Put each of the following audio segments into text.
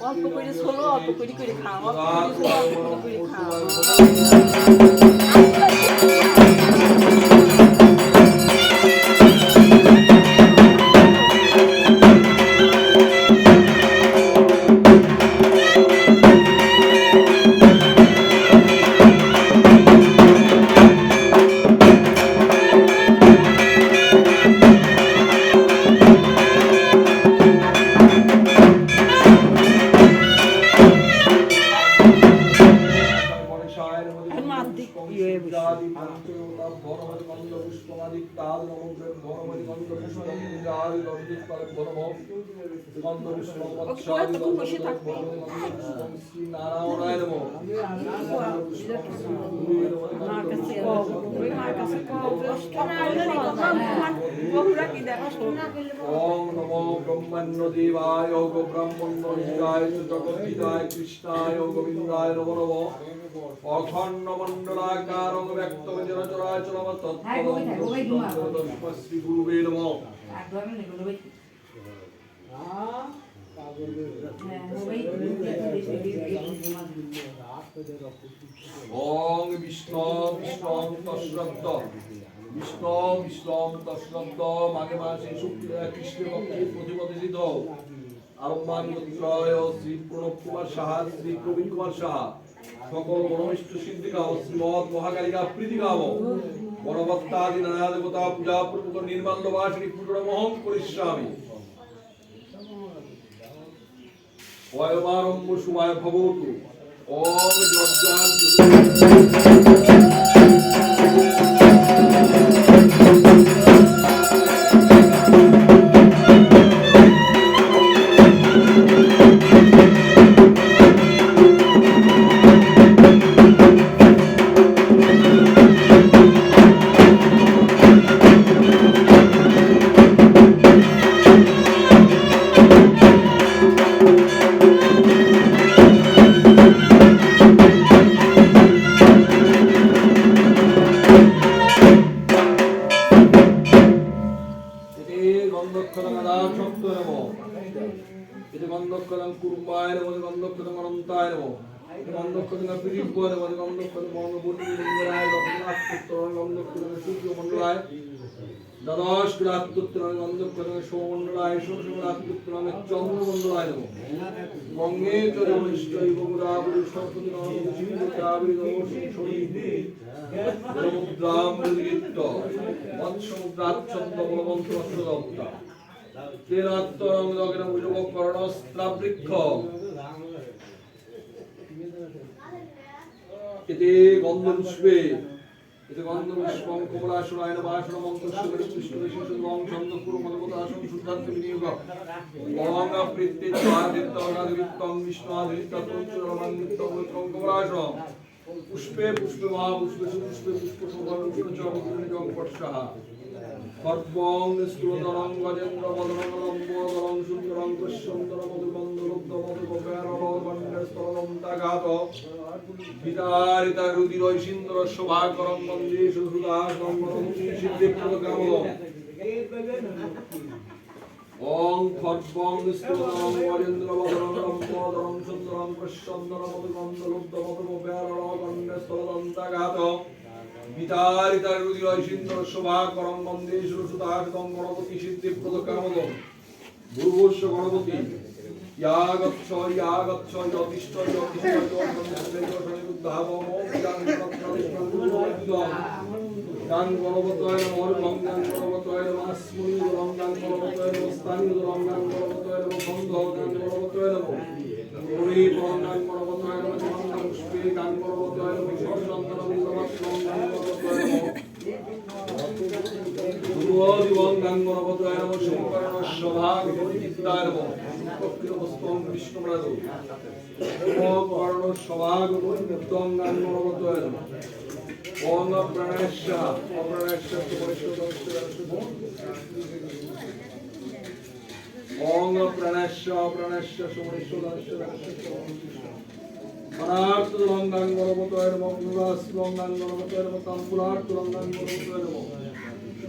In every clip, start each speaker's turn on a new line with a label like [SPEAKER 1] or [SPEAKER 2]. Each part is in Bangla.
[SPEAKER 1] অল্প করে ছোলো অল্প করে করে খাও অল্প করে ছোলো অল্প করে করে খাও।
[SPEAKER 2] নারায়ণ
[SPEAKER 1] মার কাছে ওই মার কাছে কও কষ্ট না হলে তোমার বহুরা কি দেখো
[SPEAKER 2] ওম নমো ব্রহ্মণ্য দেবায় গো ব্রাহ্মণ্য হিতায় জগদ্গীতায় কৃষ্ণায় গোবিন্দায় নমো নমো অখণ্ড মণ্ডলাকার ব্যক্ত চরাচরম ওং বিষ্ণম বিষ্ণম তশ্রব্দ বিষ্ণম বিষ্ণম তশ্রব্দ মাঘে মাসে কৃষ্ণের পক্ষে প্রতিপদিত আরম্মান শ্রী প্রণব কুমার সাহা, শ্রী প্রবীণ কুমার সাহা। সকল মনোমিষ্ট সিদ্ধিকাহ শ্রীমৎ মহাকালিকা প্রীতিকাহ বনভক্তাদি নানা দেবতা, পূজা প্রমুখ নির্মাল্য বাসী পুনরমহম পরিশ্রামী। অয়মারম্ভ সুমায় ভবতু। All. গন্ধক্ষরং আদাম শক্ত নম এতে গন্ধক্ষরং কুরুম্বায় নম এতে গন্ধক্ষরং অনন্তায় নম এতে গন্ধক্ষরং পিরিব্ব নম এতে গন্ধক্ষরং বঙ্গবন্ধু লিঙ্গরায় রঘুনাথ পুত্র গন্ধক্ষরং সূর্যমণ্ডলায়। দ্বাদশ কিরাত্পুত্র গন্ধক্ষরং সৌমণ্ডলায় ষোড়শমণ্ডলাত্পুত্র চন্দ্রমণ্ডলায় নম। গঙ্গে চরমনিষ্ঠৈব গুরাবুরি সরস্বতী নম সিন্ধু কাবেরী নম সরিদ্রি সমুদ্রাম মুদিত মৎসমুদ্রাচ্ছন্দ বলবন্ত অশ্বদত্তা তেরাত্তরং উযোগ করণস্ত্রাবৃক্ষ এতে গন্ধ এতে গন্ধ পুষ্পং কমলাসনায় নমাসন মন্ত্রস্বরে কৃষ্ণ বিশেষ রং ছন্দ পুরো মদপদাসন শুদ্ধান্ত বিনিয়োগ ওং প্রীতি আদিত্য অনাদিত্তং বিষ্ণু আদিত্য তঞ্চুর রমান্বিত কমলাসন পুষ্পে পুষ্পে মহাপুষ্পে সুপুষ্পে পুষ্প শোভন পুষ্প চরণ বর্ষা সর্বং স্থূলতরং গজেন্দ্র বদরং লম্বোদরং সুন্দরং কৃষ্ণন্দর মধুবন্ধ লুব্ধ মধুবকারণস্তরন্তাঘাত বিতারিতা রুদির ঐশীন্দ্র শোভাকরং বন্দে সুসুদাসং সিদ্ধিপ্রদকাম ওং খর্বং স্থূলতরং গজেন্দ্র বদরং লম্বোদরং সুন্দরং কৃষ্ণন্দর মধুবন্ধ লুব্ধ মধুবকারণস্তরন্তাঘাত বিতারিতা রুদির ঐশীন্দ্র শোভাকরং বন্দে সিদ্ধিপ্রদকামদম ভূর্ভুষ্য গণপতি গান গণপতয় নমঃ স্থানীয় গঙ্গান গণপতয় নমঃ বন্ধ গান গঙ্গান গণপতয় নমঃ গান বিন্দবত নমঃ শঙ্করণ সভাগ বিদ্যায় নমঃ প্রকৃত বস্তম বিষ্ণুপ্রদ কর্ণ সভাগ বিদ্যং গান নমঃ ওং প্রাণায়াস্য অপ্রাণায়াস্য ওং প্রাণায়াস্য অপ্রাণায়াস্য সুমনিষ্ঠদাস্য মনার্থ লঙ্গান গণপতয় নমঃ নিবাস লঙ্গান গণপতয় নমঃ তাম্বুলার্থ লঙ্গান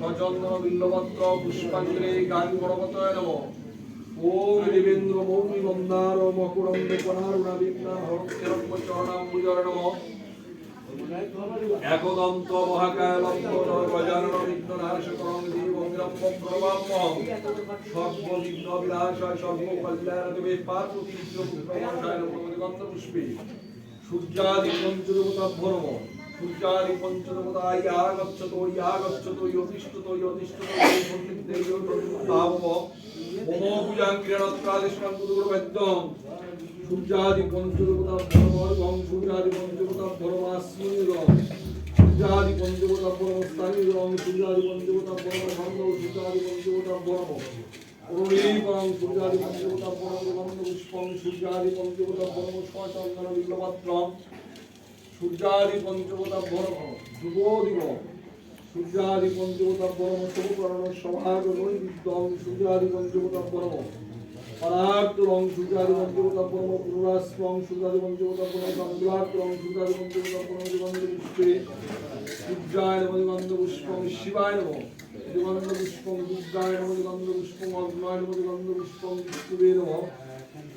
[SPEAKER 2] সচন্দন বিল্লপত্র পুষ্পাঞ্জলি গান গণপতয় নমঃ। ওম দেবেন্দ্র মৌমি মন্দার মকুরন্দ কনারুণ বিঘ্ন হরম চরণাম বুজর নম। একদন্ত মহাকায় লম্বর গজানন বিঘ্ন নাশ করং জীবগ্রম প্রভাম সর্ববিঘ্ন বিলাসায় সর্ব দেবে পার্বতী পুষ্পে সূর্যাদি পঞ্চদেবতা ভরম সূর্যাদি পঞ্চদেবতা ইয়া গচ্ছতো ইয়া গচ্ছতো ইয়তিষ্ঠতো ইয়তিষ্ঠতো সন্নিধে ইয়তাব মম পূজাং কিরণত্রাদিষ্কাং গুরুবেদ্যম সূর্যাদি পঞ্চদেবতা এবং সূর্যাদি পঞ্চদেবতা ভরমাস্মিগম সূর্যাদি পঞ্চদেবতা ভরম স্থানীগম সূর্যাদি পঞ্চদেবতা খন্ড সূর্যাদি পঞ্চদেবতা ভরম অরুণীপরং সূর্যাদি পঞ্চদেবতা ভরম গন্ধ পুষ্পং, সূর্যাদি পঞ্চদেবতা ভরম স্বচন্দন বিল্লপত্রম সূর্যাদি পঞ্চদেবতা ভরম যুগোদিব সূর্যাদি পঞ্চদেবতা ভরম শুভকরণ সভাগ নৈবিদ্যম সূর্যাদি পঞ্চদেবতা ভরম পরাক্তরং সূর্যাদি পঞ্চদেবতা ভরম পুনরাস্ত্রং সূর্যাদি পঞ্চদেবতা ভরম গঙ্গাত্রং সূর্যাদি পঞ্চদেবতা ভরম দিগন্ধ পুষ্পে সূর্যায় নম দিগন্ধ পুষ্পং শিবায় নম দিগন্ধ পুষ্পং দুর্গায় নম দিগন্ধ পুষ্পং অগ্নায় নম দিগন্ধ পুষ্পং বিষ্ণুবে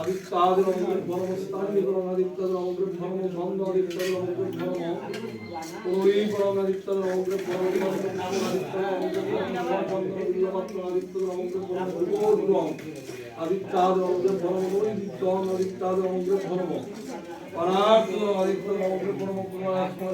[SPEAKER 2] বৃদ্ধ নম আদিত্যাদি নম গ্রহায় আগচ্ছতো ইয়াগচ্ছতো যোতিষ্ঠতো যোতিষ্ঠতো যোষণ্যে যোষণে দুর্গাবো আদিত্যাদি নম ব্রহ্মম অর্ঘম আদিত্যাদি নম ব্রহ্মম আস্তুনি নম আদিত্যাদি নম ব্রহ্মম স্থানি নম আদিত্যাদি নম ব্রহ্মম ছন্দ আদিত্যাদি নম ব্রহ্মম পুরী পরম আদিত্যাদি নম ব্রহ্মম আদিত্যাদি নম ব্রহ্মম আদিত্যাদি নম ব্রহ্মম আদিত্যাদি নম ব্রহ্মম নৈদিত্যম আদিত্যাদি নম ব্রহ্মম পরাক্রম আদিত্যাদি নম ব্রহ্মম পুরাক্রম